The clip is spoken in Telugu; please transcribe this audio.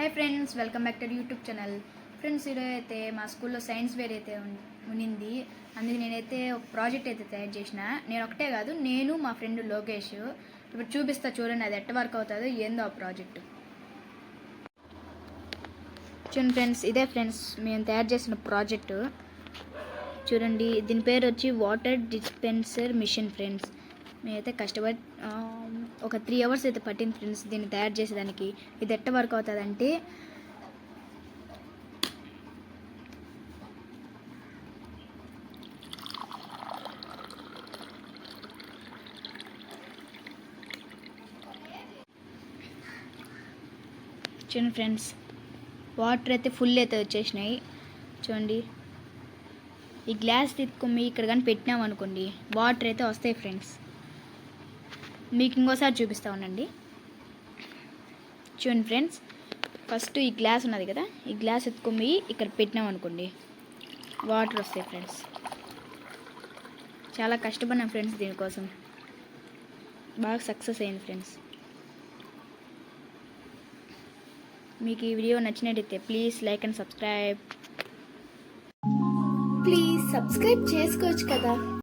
Hi friends welcome back to YouTube channel friends ఈరోజు అయితే మా స్కూల్లో సైన్స్ వేర్ అయితే ఉన్- ఉన్నింది. అందుకే నేనైతే ఒక ప్రాజెక్ట్ అయితే తయారు చేసిన. నేను ఒకటే కాదు నేను మా ఫ్రెండ్ లోకేష్. ఇప్పుడు చూపిస్తా చూడండి అది ఎట్ట వర్క్ అవుతుందో ఏందో ఆ ప్రాజెక్ట్ చూడండి ఫ్రెండ్స్ ఇదే ఫ్రెండ్స్ మేము తయారు చేసిన ప్రాజెక్టు చూడండి దీని పేరు వచ్చి వాటర్ డిస్పెన్సర్ మిషన్ ఫ్రెండ్స్ మేమైతే కష్టపడి ఒక త్రీ అవర్స్ అయితే పట్టింది ఫ్రెండ్స్ దీన్ని తయారు చేసేదానికి. ఇది ఎట్ట వర్క్ అవుతుందంటే చూడండి ఫ్రెండ్స్ వాటర్ అయితే ఫుల్ అయితే వచ్చేసినాయి. చూడండి ఈ గ్లాస్ తీసుకొని ఇక్కడ కానీ పెట్టినాం అనుకోండి వాటర్ అయితే వస్తాయి ఫ్రెండ్స్. మీకు ఇంకోసారి చూపిస్తా ఉండండి. చూడండి ఫ్రెండ్స్ ఫస్ట్ ఈ గ్లాస్ ఉన్నది కదా ఈ గ్లాస్ ఎత్తుకొని ఇక్కడ పెట్టినాం అనుకోండి. వాటర్ వస్తాయి ఫ్రెండ్స్. చాలా కష్టపడినాం ఫ్రెండ్స్ దీనికోసం. బాగా సక్సెస్ అయింది ఫ్రెండ్స్. మీకు ఈ వీడియో నచ్చినట్టయితే please like and subscribe. Please subscribe చేసుకోవచ్చు కదా.